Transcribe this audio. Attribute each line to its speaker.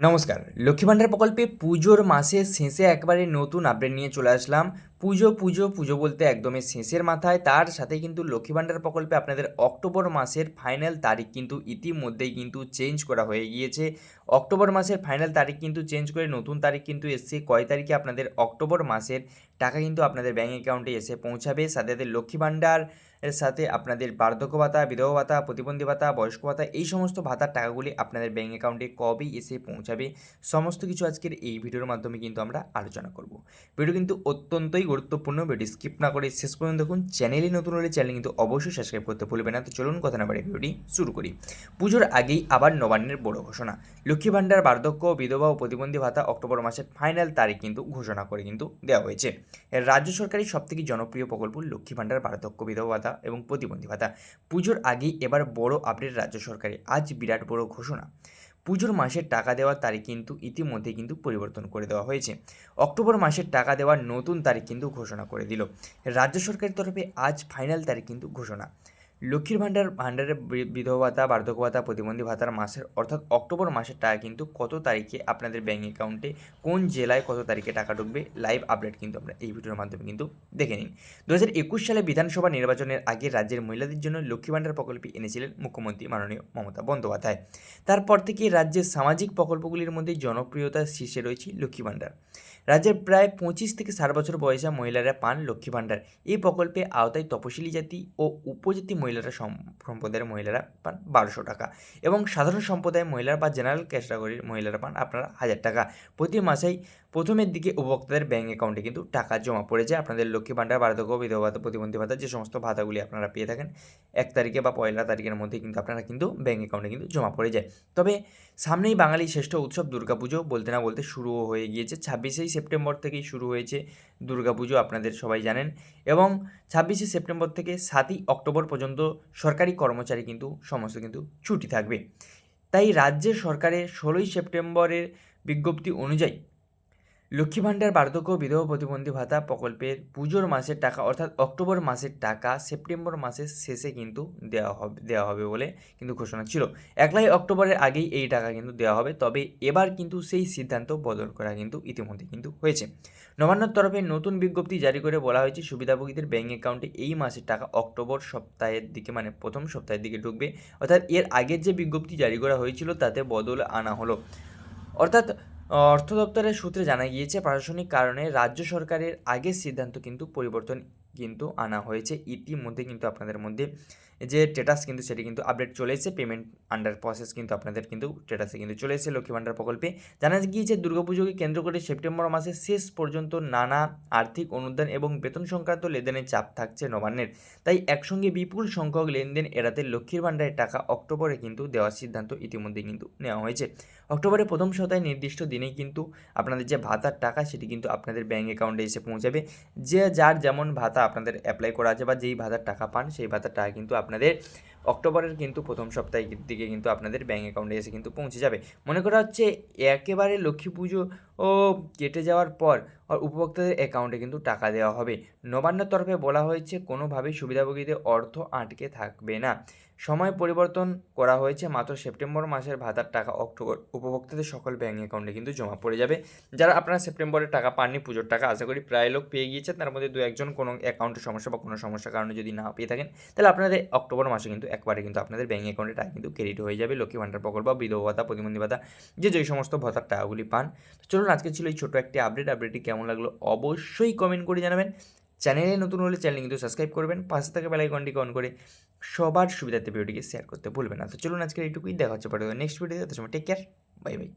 Speaker 1: নমস্কার লক্ষ্মী ভাণ্ডার প্রকল্পে পুজোর মাসে শেষে একবারে নতুন আপডেট নিয়ে চলে আসলাম। পুজো পুজো পুজো বলতে একদমই শেষের মাথায়। তার সাথে কিন্তু লক্ষ্মী ভাণ্ডার প্রকল্পে আপনাদের অক্টোবর মাসের ফাইনাল তারিখ কিন্তু ইতিমধ্যেই কিন্তু চেঞ্জ করা হয়ে গিয়েছে। অক্টোবর মাসের ফাইনাল তারিখ কিন্তু চেঞ্জ করে নতুন তারিখ কিন্তু এসছে। কয় তারিখে আপনাদের অক্টোবর মাসের টাকা কিন্তু আপনাদের ব্যাঙ্ক অ্যাকাউন্টে এসে পৌঁছাবে। সাথে সাথে লক্ষ্মী ভাণ্ডার, এর সাথে আপনাদের বার্ধক্য ভাতা, বিধবা ভাতা, প্রতিবন্ধী ভাতা, বয়স্ক ভাতা, এই সমস্ত ভাতার টাকাগুলি আপনাদের ব্যাঙ্ক অ্যাকাউন্টে কবে এসে পৌঁছাবে? সমস্ত কিছু আজকের এই ভিডিওর মাধ্যমে কিন্তু আমরা আলোচনা করব। ভিডিও কিন্তু অত্যন্তই গুরুত্বপূর্ণ ভিডিও স্কিপ না করে শেষ পর্যন্ত দেখুন চ্যানেলে নতুন হলে চ্যানেল কিন্তু অবশ্যই সাবস্ক্রাইব করতে ভুলবেন না। তো চলুন কথা না বাড়ি ভিডিওটি শুরু করি। পুজোর আগেই আবার নবান্নের বড় ঘোষণা। লক্ষ্মী ভাণ্ডার, বার্ধক্য, বিধবা ও প্রতিবন্ধী ভাতা অক্টোবর মাসের ফাইনাল তারিখ কিন্তু ঘোষণা করে কিন্তু দেওয়া হয়েছে। রাজ্য সরকারের সবথেকে জনপ্রিয় প্রকল্প লক্ষ্মী ভাণ্ডার, বার্ধক্য, বিধবা ভাতা এবং প্রতিবন্ধী ভাতা। পুজোর আগেই এবার বড় আপডেট রাজ্য সরকারে। আজ বিরাট বড় ঘোষণা। পুজোর মাসের টাকা দেওয়ার তারিখ কিন্তু ইতিমধ্যে কিন্তু পরিবর্তন করে দেওয়া হয়েছে। অক্টোবর মাসের টাকা দেওয়ার নতুন তারিখ কিন্তু ঘোষণা করে দিল। রাজ্য সরকারের তরফে আজ ফাইনাল তারিখ কিন্তু ঘোষণা। লক্ষ্মীর ভাণ্ডার ভাণ্ডারের বিধবা ভাতা, বার্ধক্য ভাতা, প্রতিবন্ধী ভাতার মাসের, অর্থাৎ অক্টোবর মাসের টাকা কিন্তু কত তারিখে আপনাদের ব্যাঙ্ক অ্যাকাউন্টে কোন জেলায় কত তারিখে টাকা ঢুকবে লাইভ আপডেট কিন্তু আমরা এই ভিডিওর মাধ্যমে কিন্তু দেখে নিন। দু হাজার একুশ সালে বিধানসভা নির্বাচনের আগে রাজ্যের মহিলাদের জন্য লক্ষ্মী ভাণ্ডার প্রকল্পে এনেছিলেন মুখ্যমন্ত্রী মাননীয় মমতা বন্দ্যোপাধ্যায়। তারপর থেকে রাজ্যের সামাজিক প্রকল্পগুলির মধ্যে জনপ্রিয়তার শীর্ষে রয়েছে লক্ষ্মী ভাণ্ডার। রাজ্যের প্রায় পঁচিশ থেকে ষাট বছর বয়সা মহিলারা পান লক্ষ্মী ভাণ্ডার। এই প্রকল্পে আওতায় তপশিলি জাতি ও উপজাতি মহিলারা সম- সম্প্রদায়ের মহিলারা পান বারোশো টাকা এবং সাধারণ সম্প্রদায়ের মহিলারা বা জেনারেল ক্যাটাগরির মহিলারা পান আপনারা হাজার টাকা। প্রতি মাসেই প্রথমের দিকে উপভোক্তাদের ব্যাঙ্ক অ্যাকাউন্টে কিন্তু টাকা জমা পড়ে যায়। আপনাদের লক্ষ্মী ভাণ্ডার, বার্ধক্য, বিধবা ভাতা, প্রতিবন্ধী ভাতা, যে সমস্ত ভাতাগুলি আপনারা পেয়ে থাকেন, এক তারিখে বা পয়লা তারিখের মধ্যে কিন্তু আপনারা কিন্তু ব্যাঙ্ক অ্যাকাউন্টে কিন্তু জমা পড়ে যায়। তবে সামনেই বাঙালি শ্রেষ্ঠ উৎসব দুর্গাপুজো বলতে না বলতে শুরু হয়ে গিয়েছে। ছাব্বিশেই সেপ্টেম্বর থেকেই শুরু হয়েছে দুর্গাপুজো, আপনাদের সবাই জানেন। এবং ছাব্বিশে সেপ্টেম্বর থেকে সাতই অক্টোবর পর্যন্ত সরকারি কর্মচারী কিন্তু সমস্ত কিন্তু ছুটি থাকবে। তাই রাজ্যের সরকারের ষোলোই সেপ্টেম্বরের বিজ্ঞপ্তি অনুযায়ী লক্ষ্মী ভাণ্ডার, বার্ধক্য, বিধবা প্রতিবন্ধী ভাতা প্রকল্পের পুজোর মাসের টাকা অর্থাৎ অক্টোবর মাসের টাকা সেপ্টেম্বর মাসের শেষে কিন্তু দেওয়া হবে দেওয়া হবে বলে কিন্তু ঘোষণা ছিল। একলাই অক্টোবরের আগেই এই টাকা কিন্তু দেওয়া হবে, তবে এবার কিন্তু সেই সিদ্ধান্ত বদল করা কিন্তু ইতিমধ্যে কিন্তু হয়েছে। নবান্নর তরফে নতুন বিজ্ঞপ্তি জারি করে বলা হয়েছে, সুবিধাভোগীদের ব্যাঙ্ক অ্যাকাউন্টে এই মাসের টাকা অক্টোবর সপ্তাহের দিকে মানে প্রথম সপ্তাহের দিকে ঢুকবে। অর্থাৎ এর আগের যে বিজ্ঞপ্তি জারি করা হয়েছিল, তাতে বদল আনা হলো। অর্থাৎ অর্থ দপ্তরের সূত্রে জানা গিয়েছে প্রশাসনিক কারণে রাজ্য সরকারের আগের সিদ্ধান্ত কিন্তু পরিবর্তন কিন্তু আনা হয়েছে। ইতিমধ্যে কিন্তু আপনাদের মধ্যে যে স্টেটাস কিন্তু সেটি কিন্তু আপডেট চলে এসেছে। পেমেন্ট আন্ডার প্রসেস কিন্তু আপনাদের কিন্তু স্টেটাসে কিন্তু চলে এসেছে লক্ষ্মী ভাণ্ডার প্রকল্পে। জানা গিয়েছে, দুর্গাপুজোকে কেন্দ্র করে সেপ্টেম্বর মাসে শেষ পর্যন্ত নানা আর্থিক অনুদান এবং বেতন সংক্রান্ত লেনদেনের চাপ থাকছে নবান্নের। তাই একসঙ্গে বিপুল সংখ্যক লেনদেন এড়াতে লক্ষ্মীর ভাণ্ডারের টাকা অক্টোবরে কিন্তু দেওয়ার সিদ্ধান্ত ইতিমধ্যে কিন্তু নেওয়া হয়েছে। অক্টোবরের প্রথম সপ্তাহে নির্দিষ্ট দিনেই কিন্তু আপনাদের যে ভাতার টাকা সেটি কিন্তু আপনাদের ব্যাঙ্ক অ্যাকাউন্টে এসে পৌঁছাবে। যে যার যেমন ভাতা আপনাদের অ্যাপ্লাই করা আছে বা যেই ভাতার টাকা পান সেই ভাতার টাকা কিন্তু আপনাদের অক্টোবরের কিন্তু প্রথম সপ্তাহের দিকে কিন্তু আপনাদের ব্যাঙ্ক অ্যাকাউন্টে এসে কিন্তু পৌঁছে যাবে। মনে করা হচ্ছে একেবারে লক্ষ্মী পুজো ও কেটে যাওয়ার পর উপভোক্তাদের অ্যাকাউন্টে কিন্তু টাকা দেওয়া হবে। নবান্নর তরফে বলা হয়েছে, কোনোভাবেই সুবিধাভোগীদের অর্থ আটকে থাকবে না। সময় পরিবর্তন করা হয়েছে, মাত্র সেপ্টেম্বর মাসের ভাতার টাকা অক্টোবর উপভোক্তাদের সকল ব্যাঙ্ক অ্যাকাউন্টে কিন্তু জমা পড়ে যাবে। যারা আপনারা সেপ্টেম্বরের টাকা পাননি, পুজোর টাকা আশা করি প্রায় লোক পেয়ে গিয়েছে তার মধ্যে দু একজন কোনো অ্যাকাউন্টের সমস্যা বা কোনো সমস্যার কারণে যদি না পেয়ে থাকেন, তাহলে আপনাদের অক্টোবর মাসে কিন্তু একবারে কিন্তু আপনাদের ব্যাঙ্ক অ্যাকাউন্টে টাকা কিন্তু ক্রেডিট হয়ে যাবে। লক্ষ্মী ভান্ডার প্রকল্প বিধবা ভাতা প্রতিবন্ধী ভাতা যে যে সমস্ত ভাতার টাকাগুলি পান। তো চলুন, আজকে ছিল এই ছোটো একটি আপডেট আপডেটটি কেমন লাগল অবশ্যই কমেন্ট করে জানাবেন। চ্যানেলে নতুন হলে চ্যানেল কিন্তু সাবস্ক্রাইব করবেন। পাশে থাকা বেলাইকনটিকে অন করে সবার সুবিধার্থে ভিডিওটিকে শেয়ার করতে ভুলবেন না। তো চলুন আজকে এইটুকুই। দেখা হচ্ছে পরে নেক্সট ভিডিওতে তার সময় টেক কেয়ার বাই বাই